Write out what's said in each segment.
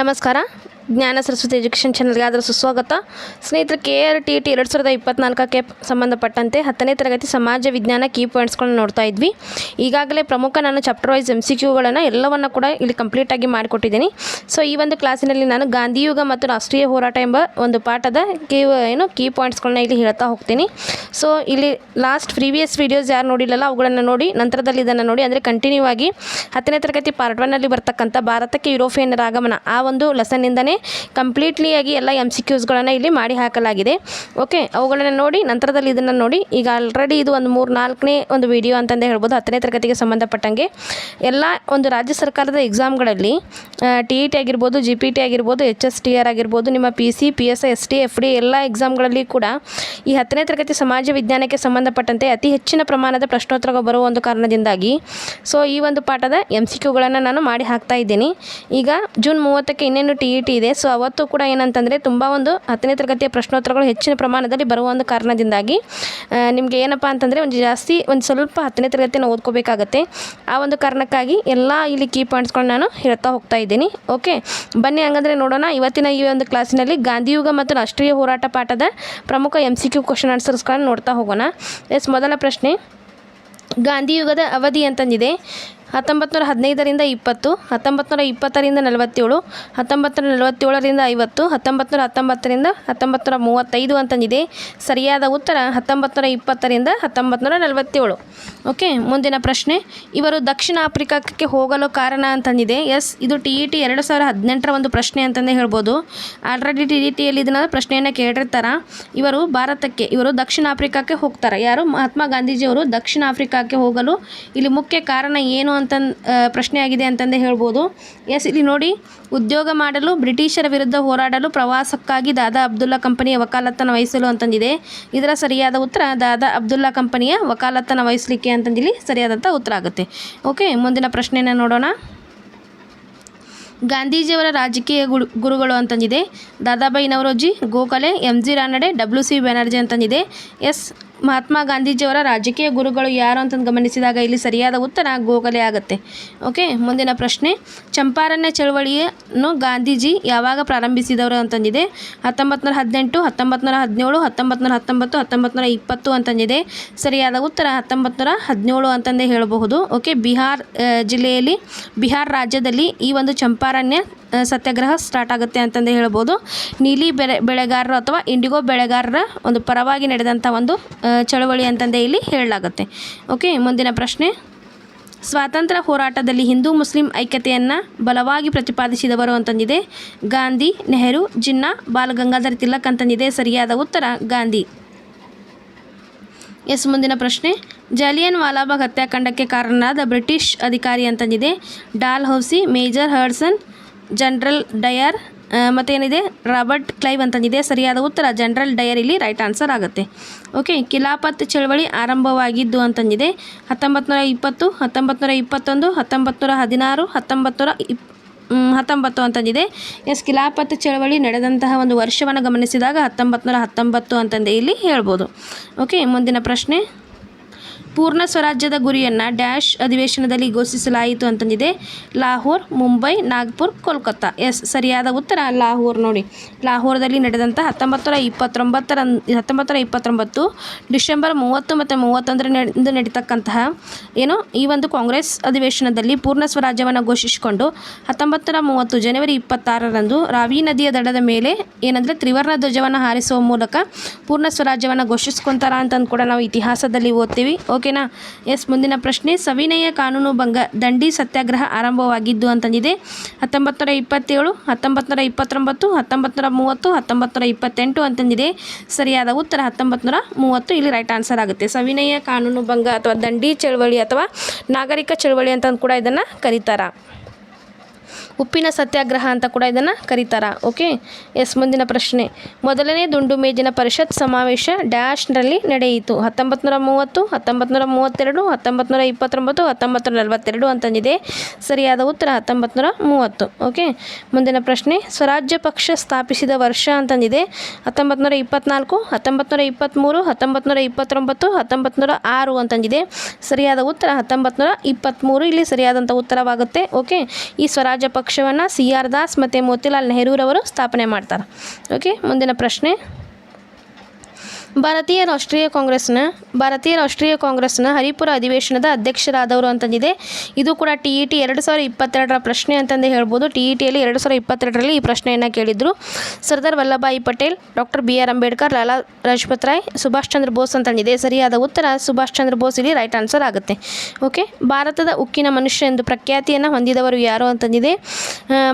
ನಮಸ್ಕಾರ. ಜ್ಞಾನ ಸರಸ್ವತಿ ಎಜುಕೇಷನ್ ಚಾನಲ್ಗೆ ಆದರೂ ಸುಸ್ವಾಗತ ಸ್ನೇಹಿತರೆ, ಕೆ ಆರ್ ಟಿ ಟಿ ಎರಡು ಸಾವಿರದ ಇಪ್ಪತ್ನಾಲ್ಕಕ್ಕೆ ಸಂಬಂಧಪಟ್ಟಂತೆ ಹತ್ತನೇ ತರಗತಿ ಸಮಾಜ ವಿಜ್ಞಾನ ಕೀ ಪಾಯಿಂಟ್ಸ್ಗಳನ್ನ ನೋಡ್ತಾ ಇದ್ವಿ. ಈಗಾಗಲೇ ಪ್ರಮುಖ ನಾನು ಚಾಪ್ಟರ್ ವೈಸ್ ಎಂ ಸಿ ಕ್ಯೂಗಳನ್ನು ಎಲ್ಲವನ್ನು ಕೂಡ ಇಲ್ಲಿ ಕಂಪ್ಲೀಟಾಗಿ ಮಾಡಿಕೊಟ್ಟಿದ್ದೀನಿ. ಸೊ, ಈ ಒಂದು ಕ್ಲಾಸಿನಲ್ಲಿ ನಾನು ಗಾಂಧಿಯುಗ ಮತ್ತು ರಾಷ್ಟ್ರೀಯ ಹೋರಾಟ ಎಂಬ ಒಂದು ಪಾಠದ ಕೀ, ಏನು ಕೀ ಪಾಯಿಂಟ್ಸ್ಗಳನ್ನ ಇಲ್ಲಿ ಹೇಳ್ತಾ ಹೋಗ್ತೀನಿ. ಸೊ, ಇಲ್ಲಿ ಲಾಸ್ಟ್ ಪ್ರೀವಿಯಸ್ ವೀಡಿಯೋಸ್ ಯಾರು ನೋಡಿಲ್ಲಲ್ಲ, ಅವುಗಳನ್ನು ನೋಡಿ, ನಂತರದಲ್ಲಿ ಇದನ್ನು ನೋಡಿ, ಅಂದರೆ ಕಂಟಿನ್ಯೂ ಆಗಿ ಹತ್ತನೇ ತರಗತಿ ಪಾರ್ಟ್ ಒನ್ನಲ್ಲಿ ಬರ್ತಕ್ಕಂಥ ಭಾರತಕ್ಕೆ ಯುರೋಪಿಯನ್ನರ ಆಗಮನ, ಆ ಒಂದು ಲೆಸನ್ನಿಂದನೇ ಕಂಪ್ಲೀಟ್ಲಿ ಆಗಿ ಎಲ್ಲ ಎಂ ಸಿ ಕ್ಯೂಸ್ಗಳನ್ನು ಇಲ್ಲಿ ಮಾಡಿ ಹಾಕಲಾಗಿದೆ. ಓಕೆ ಅವುಗಳನ್ನು ನೋಡಿ, ನಂತರದಲ್ಲಿ ಇದನ್ನು ನೋಡಿ. ಈಗ ಆಲ್ರೆಡಿ ಇದು ಒಂದು ಮೂರು ನಾಲ್ಕನೇ ಒಂದು ವಿಡಿಯೋ ಅಂತಂದೇ ಹೇಳ್ಬೋದು. ಹತ್ತನೇ ತರಗತಿಗೆ ಸಂಬಂಧಪಟ್ಟಂಗೆ. ಎಲ್ಲ ಒಂದು ರಾಜ್ಯ ಸರ್ಕಾರದ ಎಕ್ಸಾಮ್ಗಳಲ್ಲಿ ಟಿ ಇ ಟಿ ಆಗಿರ್ಬೋದು ಜಿ ಪಿ ಟಿ ಆಗಿರ್ಬೋದು ಎಚ್ ಎಸ್ ಟಿ ಆರ್ ಆಗಿರ್ಬೋದು, ನಿಮ್ಮ P C P S S T F D ಎಲ್ಲ ಎಕ್ಸಾಮ್ಗಳಲ್ಲಿ ಕೂಡ ಈ ಹತ್ತನೇ ತರಗತಿ ಸಮಾಜ ವಿಜ್ಞಾನಕ್ಕೆ ಸಂಬಂಧಪಟ್ಟಂತೆ ಅತಿ ಹೆಚ್ಚಿನ ಪ್ರಮಾಣದ ಪ್ರಶ್ನೋತ್ತರ ಬರುವ ಒಂದು ಕಾರಣದಿಂದಾಗಿ ಸೊ ಈ ಒಂದು ಪಾಠದ ಎಂ ಸಿ ಕ್ಯೂಗಳನ್ನು ನಾನು ಮಾಡಿ ಹಾಕ್ತಾ ಇದ್ದೀನಿ. ಈಗ ಜೂನ್ ಮೂವತ್ತಕ್ಕೆ ಇನ್ನೇನು ಟಿ ಇ ಟಿ ಸೊ ಅವತ್ತು ಕೂಡ ಏನಂತಂದರೆ ತುಂಬ ಒಂದು ಹತ್ತನೇ ತರಗತಿಯ ಪ್ರಶ್ನೋತ್ತರಗಳು ಹೆಚ್ಚಿನ ಪ್ರಮಾಣದಲ್ಲಿ ಬರುವ ಒಂದು ಕಾರಣದಿಂದಾಗಿ ನಿಮಗೆ ಏನಪ್ಪ ಅಂತಂದರೆ ಒಂದು ಜಾಸ್ತಿ ಒಂದು ಸ್ವಲ್ಪ ಹತ್ತನೇ ತರಗತಿಯನ್ನು ಓದ್ಕೋಬೇಕಾಗತ್ತೆ. ಆ ಒಂದು ಕಾರಣಕ್ಕಾಗಿ ಎಲ್ಲ ಇಲ್ಲಿ ಕೀ ಪಾಯಿಂಟ್ಸ್ಗಳನ್ನ ನಾನು ಹೇಳ್ತಾ ಹೋಗ್ತಾ ಇದ್ದೀನಿ. ಓಕೆ ಬನ್ನಿ ಹಂಗಂದರೆ ನೋಡೋಣ. ಇವತ್ತಿನ ಈ ಒಂದು ಕ್ಲಾಸಿನಲ್ಲಿ ಗಾಂಧಿಯುಗ ಮತ್ತು ರಾಷ್ಟ್ರೀಯ ಹೋರಾಟ ಪಾಠದ ಪ್ರಮುಖ ಎಂ ಸಿ ಕ್ಯೂ ಕ್ವಶನ್ ಆನ್ಸರ್ಸ್ಗಳನ್ನು ನೋಡ್ತಾ ಹೋಗೋಣ. ಎಸ್ ಮೊದಲ ಪ್ರಶ್ನೆ. ಗಾಂಧಿಯುಗದ ಅವಧಿ ಅಂತಂದಿದೆ ಹತ್ತೊಂಬತ್ತು ನೂರ ಹದಿನೈದರಿಂದ ಇಪ್ಪತ್ತು ಹತ್ತೊಂಬತ್ತು ನೂರ ಇಪ್ಪತ್ತರಿಂದ ನಲವತ್ತೇಳು ಹತ್ತೊಂಬತ್ತು ನೂರ ನಲವತ್ತೇಳರಿಂದ ಐವತ್ತು ಹತ್ತೊಂಬತ್ತು ನೂರ ಹತ್ತೊಂಬತ್ತರಿಂದ ಹತ್ತೊಂಬತ್ತು ನೂರ ಮೂವತ್ತೈದು ಅಂತಂದಿದೆ. ಸರಿಯಾದ ಉತ್ತರ ಹತ್ತೊಂಬತ್ತು ನೂರ ಇಪ್ಪತ್ತರಿಂದ ಹತ್ತೊಂಬತ್ತು ನೂರ ನಲವತ್ತೇಳು. ಓಕೆ, ಮುಂದಿನ ಪ್ರಶ್ನೆ. ಇವರು ದಕ್ಷಿಣ ಆಫ್ರಿಕಾಕ್ಕೆ ಹೋಗಲು ಕಾರಣ ಅಂತಂದಿದೆ. ಎಸ್, ಇದು ಟಿ ಇ ಟಿ ಎರಡು ಸಾವಿರ ಹದಿನೆಂಟರ ಒಂದು ಪ್ರಶ್ನೆ ಅಂತಂದೇ ಹೇಳ್ಬೋದು. ಆಲ್ರೆಡಿ ಟಿ ಇ ಟಿಯಲ್ಲಿ ಇದನ್ನು ಪ್ರಶ್ನೆಯನ್ನು ಕೇಳಿರ್ತಾರೆ? ಇವರು ಭಾರತಕ್ಕೆ, ಇವರು ದಕ್ಷಿಣ ಆಫ್ರಿಕಾಕ್ಕೆ ಹೋಗ್ತಾರೆ? ಯಾರು? ಮಹಾತ್ಮ ಗಾಂಧೀಜಿಯವರು ದಕ್ಷಿಣ ಆಫ್ರಿಕಾಕ್ಕೆ ಹೋಗಲು ಇಲ್ಲಿ ಮುಖ್ಯ ಕಾರಣ ಏನು ಅಂತ ಪ್ರಶ್ನೆ ಆಗಿದೆ ಅಂತಂದೇ ಹೇಳ್ಬೋದು. ಎಸ್, ಇಲ್ಲಿ ನೋಡಿ, ಉದ್ಯೋಗ ಮಾಡಲು ಬ್ರಿಟಿಷರ ವಿರುದ್ಧ ಹೋರಾಡಲು ಪ್ರವಾಸಕ್ಕಾಗಿ ದಾದಾ ಅಬ್ದುಲ್ಲಾ ಕಂಪನಿಯ ವಕಾಲತ್ತನ ವಹಿಸಲು ಅಂತಂದಿದೆ. ಇದರ ಸರಿಯಾದ ಉತ್ತರ, ದಾದಾ ಅಬ್ದುಲ್ಲಾ ಕಂಪನಿಯ ವಕಾಲತ್ತನ ವಹಿಸಲಿಕ್ಕೆ ಅಂತಂದಿಲ್ಲಿ ಸರಿಯಾದಂಥ ಉತ್ತರ ಆಗುತ್ತೆ. ಓಕೆ, ಮುಂದಿನ ಪ್ರಶ್ನೆಯನ್ನು ನೋಡೋಣ. ಗಾಂಧೀಜಿಯವರ ರಾಜಕೀಯ ಗುರು, ಗುರುಗಳು ಅಂತಂದಿದೆ. Dadabhai Naoroji Gokhale M G Ranade, W. C. Banerjee ಅಂತಂದಿದೆ. Yes. Mahatma ಗಾಂಧೀಜಿಯವರ ರಾಜಕೀಯ ಗುರುಗಳು ಯಾರು ಅಂತಂದು ಗಮನಿಸಿದಾಗ ಇಲ್ಲಿ ಸರಿಯಾದ ಉತ್ತರ ಗೋಖಲೆ ಆಗುತ್ತೆ. ಓಕೆ, ಮುಂದಿನ ಪ್ರಶ್ನೆ. ಚಂಪಾರಣ್ಯ ಚಳವಳಿಯನ್ನು ಗಾಂಧೀಜಿ ಯಾವಾಗ ಪ್ರಾರಂಭಿಸಿದವರು ಅಂತಂದಿದೆ. ಹತ್ತೊಂಬತ್ತು ನೂರ ಹದಿನೆಂಟು ಹತ್ತೊಂಬತ್ತು ನೂರ ಹದಿನೇಳು ಹತ್ತೊಂಬತ್ತು ನೂರ ಹತ್ತೊಂಬತ್ತು ಹತ್ತೊಂಬತ್ತು ನೂರ ಇಪ್ಪತ್ತು ಅಂತಂದಿದೆ. ಸರಿಯಾದ ಉತ್ತರ ಹತ್ತೊಂಬತ್ತು ನೂರ ಹದಿನೇಳು ಅಂತಂದೇ ಹೇಳಬಹುದು. ಓಕೆ, ಬಿಹಾರ್ ಜಿಲ್ಲೆಯಲ್ಲಿ, ಬಿಹಾರ್ ರಾಜ್ಯದಲ್ಲಿ ಈ ಒಂದು ಚಂಪಾರಣ್ಯ ಆ, ಸತ್ಯಾಗ್ರಹ ಸ್ಟಾರ್ಟ್ ಆಗುತ್ತೆ ಅಂತಂದು ಹೇಳ್ಬೋದು. ನೀಲಿ ಬೆಳೆ ಬೆಳೆಗಾರರು ಅಥವಾ ಇಂಡಿಗೋ ಬೆಳೆಗಾರರ ಒಂದು ಪರವಾಗಿ ನಡೆದಂಥ ಒಂದು ಚಳವಳಿ ಅಂತಂದೇ ಇಲ್ಲಿ ಹೇಳಲಾಗುತ್ತೆ. ಓಕೆ ಮುಂದಿನ ಪ್ರಶ್ನೆ. ಸ್ವಾತಂತ್ರ್ಯ ಹೋರಾಟದಲ್ಲಿ ಹಿಂದೂ ಮುಸ್ಲಿಂ ಐಕ್ಯತೆಯನ್ನು ಬಲವಾಗಿ ಪ್ರತಿಪಾದಿಸಿದವರು ಅಂತಂದಿದೆ. ಗಾಂಧಿ ನೆಹರು ಜಿನ್ನಾ ಬಾಲಗಂಗಾಧರ್ ತಿಲಕ್ ಅಂತಂದಿದೆ. ಸರಿಯಾದ ಉತ್ತರ ಗಾಂಧಿ. ಎಸ್, ಮುಂದಿನ ಪ್ರಶ್ನೆ. ಜಲಿಯನ್ ವಾಲಾಬಾಗ್ ಹತ್ಯಾಕಾಂಡಕ್ಕೆ ಕಾರಣನಾದ ಬ್ರಿಟಿಷ್ ಅಧಿಕಾರಿ ಅಂತಂದಿದೆ. Dalhousie major Hodson general Dyer ಮತ್ತೇನಿದೆ? Robert Clive ಅಂತಂದಿದೆ. ಸರಿಯಾದ ಉತ್ತರ, ಜನರಲ್ ಡಯರ್ ಇಲ್ಲಿ ರೈಟ್ ಆನ್ಸರ್ ಆಗುತ್ತೆ. ಓಕೆ ಕಿಲಾಪತ್ ಚಳವಳಿ ಆರಂಭವಾಗಿದ್ದು ಅಂತಂದಿದೆ. ಹತ್ತೊಂಬತ್ತು ನೂರ ಇಪ್ಪತ್ತು ಹತ್ತೊಂಬತ್ತು ನೂರ ಇಪ್ಪತ್ತೊಂದು ಹತ್ತೊಂಬತ್ತು ನೂರ ಹದಿನಾರು ಹತ್ತೊಂಬತ್ತು ನೂರ ಇಪ್ ಹತ್ತೊಂಬತ್ತು ಅಂತಂದಿದೆ. ಎಸ್ ಖಿಲಾಫತ್ ಚಳವಳಿ ನಡೆದಂತಹ ಒಂದು ವರ್ಷವನ್ನು ಗಮನಿಸಿದಾಗ ಹತ್ತೊಂಬತ್ತು ನೂರ ಹತ್ತೊಂಬತ್ತು ಅಂತಂದು ಇಲ್ಲಿ ಹೇಳ್ಬೋದು. ಓಕೆ ಮುಂದಿನ ಪ್ರಶ್ನೆ. ಪೂರ್ಣ ಸ್ವರಾಜ್ಯದ ಗುರಿಯನ್ನು ಡ್ಯಾಶ್ ಅಧಿವೇಶನದಲ್ಲಿ ಘೋಷಿಸಲಾಯಿತು ಅಂತಂದಿದೆ. ಲಾಹೋರ್, ಮುಂಬೈ, ನಾಗ್ಪುರ್, ಕೋಲ್ಕತ್ತಾ. ಎಸ್, ಸರಿಯಾದ ಉತ್ತರ. ಲಾಹೋರ್ ನೋಡಿ. ಲಾಹೋರ್ದಲ್ಲಿ ನಡೆದಂಥ ಹತ್ತೊಂಬತ್ತರ ಇಪ್ಪತ್ತೊಂಬತ್ತರ ಹತ್ತೊಂಬತ್ತರ ಇಪ್ಪತ್ತೊಂಬತ್ತು, ಡಿಸೆಂಬರ್ ಮೂವತ್ತು ಮತ್ತು ಮೂವತ್ತೊಂದರಿಂದ ನಡೀತಕ್ಕಂತಹ ಏನು? ಈ ಒಂದು ಕಾಂಗ್ರೆಸ್ ಅಧಿವೇಶನದಲ್ಲಿ ಪೂರ್ಣ ಸ್ವರಾಜ್ಯವನ್ನು ಘೋಷಿಸಿಕೊಂಡು ಹತ್ತೊಂಬತ್ತರ ಮೂವತ್ತು ಜನವರಿ ಇಪ್ಪತ್ತಾರರಂದು ರಾವಿ ನದಿಯ ದಡದ ಮೇಲೆ ಏನಂದರೆ ತ್ರಿವರ್ಣ ಧ್ವಜವನ್ನು ಹಾರಿಸುವ ಮೂಲಕ ಪೂರ್ಣ ಸ್ವರಾಜ್ಯವನ್ನು ಘೋಷಿಸ್ಕೊಂತಾರ ಅಂತಂದು ಕೂಡ ನಾವು ಇತಿಹಾಸದಲ್ಲಿ ಓದ್ತೀವಿ. ಓಕೆನಾ? ಎಸ್ ಮುಂದಿನ ಪ್ರಶ್ನೆ, ಸವಿನಯ ಕಾನೂನು ಭಂಗ, ದಂಡಿ ಸತ್ಯಾಗ್ರಹ ಆರಂಭವಾಗಿದ್ದು ಅಂತಂದಿದೆ. ಹತ್ತೊಂಬತ್ತು ಇಪ್ಪತ್ತೇಳು ಹತ್ತೊಂಬತ್ತು ಇಪ್ಪತ್ತೊಂಬತ್ತು ಹತ್ತೊಂಬತ್ತು ಮೂವತ್ತು ಹತ್ತೊಂಬತ್ತು ಇಪ್ಪತ್ತೆಂಟು ಅಂತಂದಿದೆ. ಸರಿಯಾದ ಉತ್ತರ ಹತ್ತೊಂಬತ್ತು ಮೂವತ್ತು, ಇಲ್ಲಿ ರೈಟ್ ಆನ್ಸರ್ ಆಗುತ್ತೆ. ಸವಿನಯ ಕಾನೂನು ಭಂಗ ಅಥವಾ ದಂಡಿ ಚಳವಳಿ ಅಥವಾ ನಾಗರಿಕ ಚಳವಳಿ ಅಂತಂದು ಕೂಡ ಇದನ್ನು ಕರೀತಾರ. ಉಪ್ಪಿನ ಸತ್ಯಾಗ್ರಹ ಅಂತ ಕೂಡ ಇದನ್ನು ಕರೀತಾರ ಓಕೆ ಎಸ್, ಮುಂದಿನ ಪ್ರಶ್ನೆ. ಮೊದಲನೇ ದುಂಡು ಮೇಜಿನ ಪರಿಷತ್ ಸಮಾವೇಶ ಡ್ಯಾಶ್ನಲ್ಲಿ ನಡೆಯಿತು. ಹತ್ತೊಂಬತ್ತು ನೂರ ಮೂವತ್ತು ಹತ್ತೊಂಬತ್ತು ಮೂವತ್ತೆರಡು ಹತ್ತೊಂಬತ್ತು ಇಪ್ಪತ್ತೊಂಬತ್ತು ಹತ್ತೊಂಬತ್ತು ನಲವತ್ತೆರಡು ಅಂತಂದಿದೆ. ಸರಿಯಾದ ಉತ್ತರ ಹತ್ತೊಂಬತ್ತು ಮೂವತ್ತು ಓಕೆ ಮುಂದಿನ ಪ್ರಶ್ನೆ. ಸ್ವರಾಜ್ಯ ಪಕ್ಷ ಸ್ಥಾಪಿಸಿದ ವರ್ಷ ಅಂತಂದಿದೆ. ಹತ್ತೊಂಬತ್ತು ನೂರ ಇಪ್ಪತ್ನಾಲ್ಕು ಹತ್ತೊಂಬತ್ತು ಇಪ್ಪತ್ತ್ಮೂರು ಹತ್ತೊಂಬತ್ತು ನೂರ ಇಪ್ಪತ್ತೊಂಬತ್ತು ಹತ್ತೊಂಬತ್ತು ನೂರ ಆರು ಅಂತಂದಿದೆ. ಸರಿಯಾದ ಉತ್ತರ ಹತ್ತೊಂಬತ್ತು ನೂರ ಇಪ್ಪತ್ತ್ಮೂರು ಇಲ್ಲಿ ಸರಿಯಾದಂಥ ಉತ್ತರವಾಗುತ್ತೆ ಓಕೆ ಈ ಸ್ವರಾಜ್ಯ ಪಕ್ಷ ಪಕ್ಷವನ್ನು ಸಿ ಆರ್ ದಾಸ್ ಮತ್ತು ಮೋತಿಲಾಲ್ ನೆಹರೂರವರು ಸ್ಥಾಪನೆ ಮಾಡ್ತಾರೆ. ಓಕೆ ಮುಂದಿನ ಪ್ರಶ್ನೆ. ಭಾರತೀಯ ರಾಷ್ಟ್ರೀಯ ಕಾಂಗ್ರೆಸ್ನ, ಭಾರತೀಯ ರಾಷ್ಟ್ರೀಯ ಕಾಂಗ್ರೆಸ್ನ ಹರಿಪುರ ಅಧಿವೇಶನದ ಅಧ್ಯಕ್ಷರಾದವರು ಅಂತಂದಿದೆ. ಇದು ಕೂಡ ಟಿ ಇ ಟಿ ಎರಡು ಸಾವಿರದ ಇಪ್ಪತ್ತೆರಡರ ಪ್ರಶ್ನೆ ಅಂತಂದು ಹೇಳ್ಬೋದು. ಟಿ ಇ ಟಿಯಲ್ಲಿ ಎರಡು ಸಾವಿರದ ಇಪ್ಪತ್ತೆರಡರಲ್ಲಿ ಈ ಪ್ರಶ್ನೆಯನ್ನು ಕೇಳಿದರು. Sardar Vallabhbhai Patel, doctor B R Ambedkar, Lala Lajpat Rai, Subhash Chandra Bose ಅಂತಂದಿದೆ. ಸರಿಯಾದ ಉತ್ತರ ಸುಭಾಷ್ ಚಂದ್ರ ಬೋಸ್ ಇಲ್ಲಿ ರೈಟ್ ಆನ್ಸರ್ ಆಗುತ್ತೆ. ಓಕೆ? ಭಾರತದ ಉಕ್ಕಿನ ಮನುಷ್ಯ ಎಂದು ಪ್ರಖ್ಯಾತಿಯನ್ನು ಹೊಂದಿದವರು ಯಾರು ಅಂತಂದಿದೆ?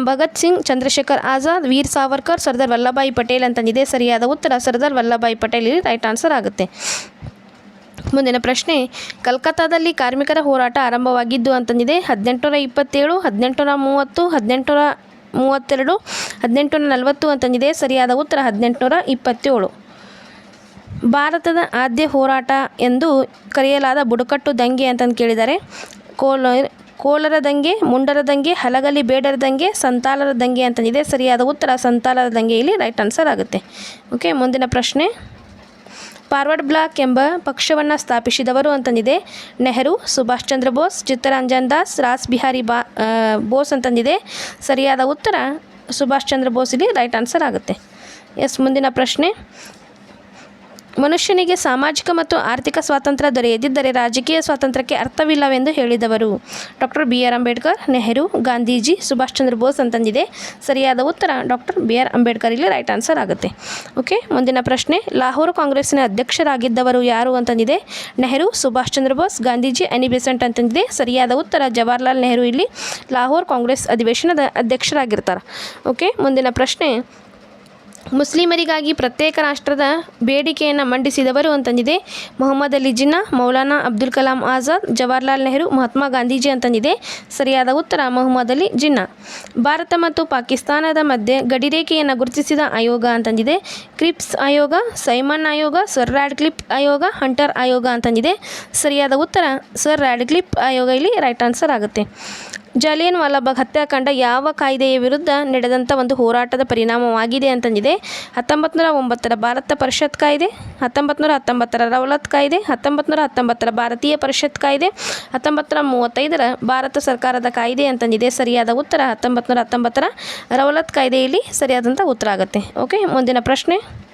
ಭಗತ್ ಸಿಂಗ್, ಚಂದ್ರಶೇಖರ್ ಆಜಾದ್, ವೀರ್ ಸಾವರ್ಕರ್, ಸರ್ದಾರ್ ವಲ್ಲಭಾಯಿ ಪಟೇಲ್ ಅಂತಂದಿದೆ. ಸರಿಯಾದ ಉತ್ತರ ಸರ್ದಾರ್ ವಲ್ಲಭಾಯಿ ಪಟೇಲ್ ಇಲ್ಲಿ ರೈಟ್ ಆನ್ಸರ್ ಆಗುತ್ತೆ. ಮುಂದಿನ ಪ್ರಶ್ನೆ, ಕಲ್ಕತ್ತಾದಲ್ಲಿ ಕಾರ್ಮಿಕರ ಹೋರಾಟ ಆರಂಭವಾಗಿದ್ದು ಅಂತಂದಿದೆ. ಹದಿನೆಂಟುನೂರ ಇಪ್ಪತ್ತೇಳು, ಹದಿನೆಂಟುನೂರ ಮೂವತ್ತು, ಹದಿನೆಂಟುನೂರ ಮೂವತ್ತೆರಡು, ಹದಿನೆಂಟುನೂರ ನಲವತ್ತು ಅಂತಂದಿದೆ. ಸರಿಯಾದ ಉತ್ತರ ಹದಿನೆಂಟುನೂರ ಇಪ್ಪತ್ತೇಳು. ಭಾರತದ ಆದ್ಯ ಹೋರಾಟ ಎಂದು ಕರೆಯಲಾದ ಬುಡಕಟ್ಟು ದಂಗೆ ಅಂತಂದು ಕೇಳಿದ್ದಾರೆ. ಕೋಲ ಕೋಲರ ದಂಗೆ, ಮುಂಡರ ದಂಗೆ, ಹಲಗಲಿ ಬೇಡರ ದಂಗೆ, ಸಂತಾಲರ ದಂಗೆ ಅಂತಂದಿದೆ. ಸರಿಯಾದ ಉತ್ತರ ಸಂತಾಲರ ದಂಗೆ ಇಲ್ಲಿ ರೈಟ್ ಆನ್ಸರ್ ಆಗುತ್ತೆ. ಓಕೆ ಮುಂದಿನ ಪ್ರಶ್ನೆ. ಫಾರ್ವರ್ಡ್ ಬ್ಲಾಕ್ ಎಂಬ ಪಕ್ಷವನ್ನು ಸ್ಥಾಪಿಸಿದವರು ಅಂತಂದಿದೆ. ನೆಹರು, ಸುಭಾಷ್ ಚಂದ್ರ ಬೋಸ್, ಚಿತ್ತರಂಜನ್ ದಾಸ್, ರಾಸ್ ಬಿಹಾರಿ ಬಾ ಬೋಸ್ ಅಂತಂದಿದೆ. ಸರಿಯಾದ ಉತ್ತರ ಸುಭಾಷ್ ಚಂದ್ರ ಬೋಸ್ ಇಲ್ಲಿ ರೈಟ್ ಆನ್ಸರ್ ಆಗುತ್ತೆ. ಎಸ್ ಮುಂದಿನ ಪ್ರಶ್ನೆ. ಮನುಷ್ಯನಿಗೆ ಸಾಮಾಜಿಕ ಮತ್ತು ಆರ್ಥಿಕ ಸ್ವಾತಂತ್ರ್ಯ ದೊರೆಯದಿದ್ದರೆ ರಾಜಕೀಯ ಸ್ವಾತಂತ್ರ್ಯಕ್ಕೆ ಅರ್ಥವಿಲ್ಲವೆಂದು ಹೇಳಿದವರು. Doctor B R Ambedkar, Nehru, Gandhiji, Subhash Chandra Bose ಅಂತಂದಿದೆ. ಸರಿಯಾದ ಉತ್ತರ ಡಾಕ್ಟರ್ ಬಿ ಆರ್ ಅಂಬೇಡ್ಕರ್ ಇಲ್ಲಿ ರೈಟ್ ಆನ್ಸರ್ ಆಗುತ್ತೆ. ಓಕೆ, ಮುಂದಿನ ಪ್ರಶ್ನೆ. ಲಾಹೋರ್ ಕಾಂಗ್ರೆಸ್ನ ಅಧ್ಯಕ್ಷರಾಗಿದ್ದವರು ಯಾರು ಅಂತಂದಿದೆ. ನೆಹರು, ಸುಭಾಷ್ ಚಂದ್ರ ಬೋಸ್, ಗಾಂಧೀಜಿ ಅನಿ ಬೆಸೆಂಟ್ ಅಂತಂದಿದೆ. ಸರಿಯಾದ ಉತ್ತರ ಜವಾಹರ್ಲಾಲ್ ನೆಹರು ಇಲ್ಲಿ. ಲಾಹೋರ್ ಕಾಂಗ್ರೆಸ್ ಅಧಿವೇಶನದ ಅಧ್ಯಕ್ಷರಾಗಿರ್ತಾರೆ. ಓಕೆ, ಮುಂದಿನ ಪ್ರಶ್ನೆ. ಮುಸ್ಲಿಮರಿಗಾಗಿ ಪ್ರತ್ಯೇಕ ರಾಷ್ಟ್ರದ ಬೇಡಿಕೆಯನ್ನು ಮಂಡಿಸಿದವರು ಅಂತಂದಿದೆ. ಮೊಹಮ್ಮದ್ ಅಲಿ ಜಿನ್ನಾ, ಮೌಲಾನಾ ಅಬ್ದುಲ್ ಕಲಾಂ ಆಜಾದ್, ಜವಾಹರ್ಲಾಲ್ ನೆಹರು, ಮಹಾತ್ಮ ಗಾಂಧೀಜಿ ಅಂತಂದಿದೆ. ಸರಿಯಾದ ಉತ್ತರ ಮೊಹಮ್ಮದ್ ಅಲಿ ಜಿನ್ನಾ. ಭಾರತ ಮತ್ತು ಪಾಕಿಸ್ತಾನದ ಮಧ್ಯೆ ಗಡಿರೇಖೆಯನ್ನು ಗುರುತಿಸಿದ ಆಯೋಗ ಅಂತಂದಿದೆ. ಕ್ರಿಪ್ಸ್ ಆಯೋಗ, ಸೈಮನ್ ಆಯೋಗ, ಸರ್ ರ್ಯಾಡ್ಕ್ಲಿಪ್ ಆಯೋಗ, ಹಂಟರ್ ಆಯೋಗ ಅಂತಂದಿದೆ. ಸರಿಯಾದ ಉತ್ತರ ಸರ್ ರ್ಯಾಡ್ಕ್ಲಿಪ್ ಆಯೋಗ ಇಲ್ಲಿ ರೈಟ್ ಆನ್ಸರ್ ಆಗುತ್ತೆ. ಜಾಲಿಯನ್ ವಾಲಾಬಾಗ್ ಹತ್ಯಾಕಾಂಡ ಯಾವ ಕಾಯ್ದೆಯ ವಿರುದ್ಧ ನಡೆದಂಥ ಒಂದು ಹೋರಾಟದ ಪರಿಣಾಮವಾಗಿದೆ ಅಂತಂದಿದೆ. ಹತ್ತೊಂಬತ್ತು ನೂರ ಒಂಬತ್ತರ ಭಾರತ ಪರಿಷತ್ ಕಾಯ್ದೆ ಹತ್ತೊಂಬತ್ತು ನೂರ ಹತ್ತೊಂಬತ್ತರ ರೌಲತ್ ಕಾಯ್ದೆ ಹತ್ತೊಂಬತ್ತು ನೂರ ಹತ್ತೊಂಬತ್ತರ ಭಾರತೀಯ ಪರಿಷತ್ ಕಾಯ್ದೆ ಹತ್ತೊಂಬತ್ತು ನೂರ ಮೂವತ್ತೈದರ ಭಾರತ ಸರ್ಕಾರದ ಕಾಯ್ದೆ ಅಂತಂದಿದೆ. ಸರಿಯಾದ ಉತ್ತರ ಹತ್ತೊಂಬತ್ತು ನೂರ ಹತ್ತೊಂಬತ್ತರ ರೌಲತ್ ಕಾಯ್ದೆಯಲ್ಲಿ ಸರಿಯಾದಂಥ ಉತ್ತರ ಆಗುತ್ತೆ. ಓಕೆ, ಮುಂದಿನ ಪ್ರಶ್ನೆ.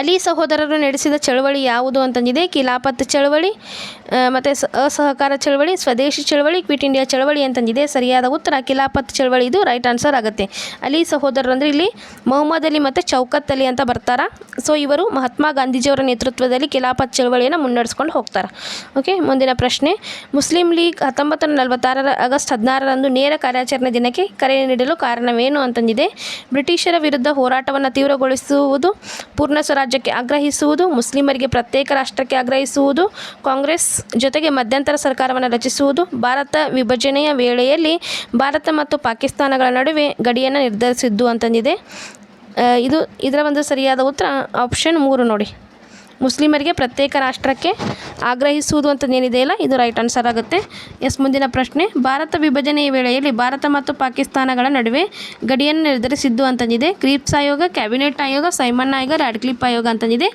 ಅಲಿ ಸಹೋದರರು ನಡೆಸಿದ ಚಳವಳಿ ಯಾವುದು ಅಂತಂದಿದೆ? ಖಿಲಾಪತ್ ಚಳವಳಿ ಮತ್ತು ಅಸಹಕಾರ ಚಳವಳಿ, ಸ್ವದೇಶಿ ಚಳವಳಿ, ಕ್ವಿಟ್ ಇಂಡಿಯಾ ಚಳವಳಿ ಅಂತಂದಿದೆ. ಸರಿಯಾದ ಉತ್ತರ ಕಿಲಾಪತ್ ಚಳವಳಿ. ಇದು ರೈಟ್ ಆನ್ಸರ್ ಆಗುತ್ತೆ. ಅಲಿ ಸಹೋದರರು ಅಂದರೆ ಇಲ್ಲಿ ಮೊಹಮ್ಮದ್ ಅಲಿ ಮತ್ತು ಚೌಕತ್ ಅಲಿ ಅಂತ ಬರ್ತಾರ. ಸೊ ಇವರು ಮಹಾತ್ಮ ಗಾಂಧೀಜಿಯವರ ನೇತೃತ್ವದಲ್ಲಿ ಕಿಲಾಪತ್ ಚಳವಳಿಯನ್ನು ಮುನ್ನಡೆಸ್ಕೊಂಡು ಹೋಗ್ತಾರೆ. ಓಕೆ ಮುಂದಿನ ಪ್ರಶ್ನೆ. ಮುಸ್ಲಿಂ ಲೀಗ್ ಹತ್ತೊಂಬತ್ತು ನಲವತ್ತಾರರ ಆಗಸ್ಟ್ ಹದಿನಾರರಂದು ನೇರ ಕಾರ್ಯಾಚರಣೆ ದಿನಕ್ಕೆ ಕರೆ ನೀಡಲು ಕಾರಣವೇನು ಅಂತಂದಿದೆ? ಬ್ರಿಟಿಷರ ವಿರುದ್ಧ ಹೋರಾಟವನ್ನು ತೀವ್ರಗೊಳಿಸುವುದು ಪೂರ್ಣ ಸ್ವರಾಜ್ಯಕ್ಕೆ ಆಗ್ರಹಿಸುವುದು, ಮುಸ್ಲಿಮರಿಗೆ ಪ್ರತ್ಯೇಕ ರಾಷ್ಟ್ರಕ್ಕೆ ಆಗ್ರಹಿಸುವುದು, ಕಾಂಗ್ರೆಸ್ ಜೊತೆಗೆ ಮಧ್ಯಂತರ ಸರ್ಕಾರವನ್ನು ರಚಿಸುವುದು, ಭಾರತ ವಿಭಜನೆಯ ವೇಳೆಯಲ್ಲಿ ಭಾರತ ಮತ್ತು ಪಾಕಿಸ್ತಾನಗಳ ನಡುವೆ ಗಡಿಯನ್ನು ನಿರ್ಧರಿಸಿದ್ದು ಅಂತಂದಿದೆ. ಇದು ಇದರ ಒಂದು ಸರಿಯಾದ ಉತ್ತರ, ಆಪ್ಷನ್ ಮೂರು ನೋಡಿ. ಮುಸ್ಲಿಮರಿಗೆ ಪ್ರತ್ಯೇಕ ರಾಷ್ಟ್ರಕ್ಕೆ ಆಗ್ರಹಿಸುವುದು ಅಂತಂದೇನಿದೆಯಲ್ಲ ಇದು ರೈಟ್ ಆನ್ಸರ್ ಆಗುತ್ತೆ. ಎಸ್ ಮುಂದಿನ ಪ್ರಶ್ನೆ, ಭಾರತ ವಿಭಜನೆಯ ವೇಳೆಯಲ್ಲಿ ಭಾರತ ಮತ್ತು ಪಾಕಿಸ್ತಾನಗಳ ನಡುವೆ ಗಡಿಯನ್ನು ನಿರ್ಧರಿಸಿದ್ದು ಅಂತಂದಿದೆ. ಕ್ರೀಪ್ಸ್ ಆಯೋಗ, ಕ್ಯಾಬಿನೆಟ್ ಆಯೋಗ, ಸೈಮನ್ ಆಯೋಗ ರ್ಯಾಡ್ಕ್ಲಿಪ್ ಆಯೋಗ ಅಂತಂದಿದೆ.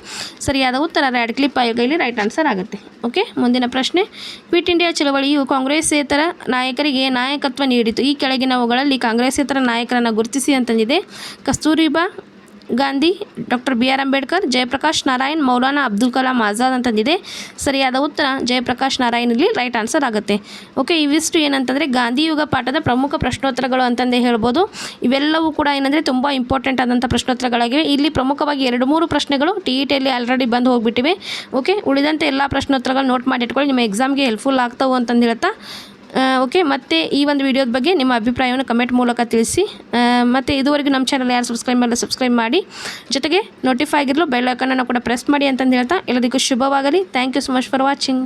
ಸರಿಯಾದ ಉತ್ತರ ರ್ಯಾಡ್ಕ್ಲಿಪ್ ಆಯೋಗ ಇಲ್ಲಿ ರೈಟ್ ಆನ್ಸರ್ ಆಗುತ್ತೆ. ಓಕೆ ಮುಂದಿನ ಪ್ರಶ್ನೆ, ಕ್ವಿಟ್ ಇಂಡಿಯಾ ಚಳವಳಿಯು ಕಾಂಗ್ರೆಸ್ಸೇತರ ನಾಯಕರಿಗೆ ನಾಯಕತ್ವ ನೀಡಿತು. ಈ ಕೆಳಗಿನವುಗಳಲ್ಲಿ ಕಾಂಗ್ರೆಸ್ಸೇತರ ನಾಯಕರನ್ನು ಗುರುತಿಸಿ ಅಂತಂದಿದೆ. Kasturba Gandhi, doctor B R Ambedkar, Jayaprakash Narayan, Maulana Abdul Kalam Azad ಅಂತಂದಿದೆ. ಸರಿಯಾದ ಉತ್ತರ, ಜಯಪ್ರಕಾಶ್ ನಾರಾಯಣ್ ಇಲ್ಲಿ ರೈಟ್ ಆನ್ಸರ್ ಆಗುತ್ತೆ. ಓಕೆ ಇವಿಷ್ಟು ಏನಂತಂದರೆ ಗಾಂಧಿ ಯುಗ ಪಾಠದ ಪ್ರಮುಖ ಪ್ರಶ್ನೋತ್ತರಗಳು ಅಂತಂದೇ ಹೇಳ್ಬೋದು. ಇವೆಲ್ಲವೂ ಕೂಡ ಏನಂದರೆ ತುಂಬ ಇಂಪಾರ್ಟೆಂಟ್ ಆದಂಥ ಪ್ರಶ್ನೋತ್ತರಗಳಾಗಿವೆ. ಇಲ್ಲಿ ಪ್ರಮುಖವಾಗಿ ಎರಡು ಮೂರು ಪ್ರಶ್ನೆಗಳು ಟಿ ಇ ಟಿಯಲ್ಲಿ ಆಲ್ರೆಡಿ ಬಂದು ಹೋಗಿಬಿಟ್ಟಿವೆ. ಓಕೆ ಉಳಿದಂತೆ ಎಲ್ಲ ಪ್ರಶ್ನೋತ್ತರಗಳು ನೋಟ್ ಮಾಡಿ ಇಟ್ಕೊಳ್ಳಿ, ನಿಮ್ಮ ಎಕ್ಸಾಮ್ಗೆ ಹೆಲ್ಪ್ಫುಲ್ ಆಗ್ತಾವೆ ಅಂತಂದು ಹೇಳ್ತಾ ಓಕೆ ಮತ್ತೆ ಈ ಒಂದು ವಿಡಿಯೋದ ಬಗ್ಗೆ ನಿಮ್ಮ ಅಭಿಪ್ರಾಯವನ್ನು ಕಮೆಂಟ್ ಮೂಲಕ ತಿಳಿಸಿ. ಮತ್ತು ಇದುವರೆಗೂ ನಮ್ಮ ಚಾನಲ್ ಯಾರು ಸಬ್ಸ್ಕ್ರೈಬ್ ಮಾಡಲ್ಲ ಸಬ್ಸ್ಕ್ರೈಬ್ ಮಾಡಿ. ಜೊತೆಗೆ ನೋಟಿಫೈ ಆಗಿರಲು ಬೆಲ್ ಐಕನನ್ನು ಕೂಡ ಪ್ರೆಸ್ ಮಾಡಿ ಅಂತಂದು ಹೇಳ್ತಾ ಎಲ್ಲದಕ್ಕೂ ಶುಭವಾಗಲಿ. Thank you so much for watching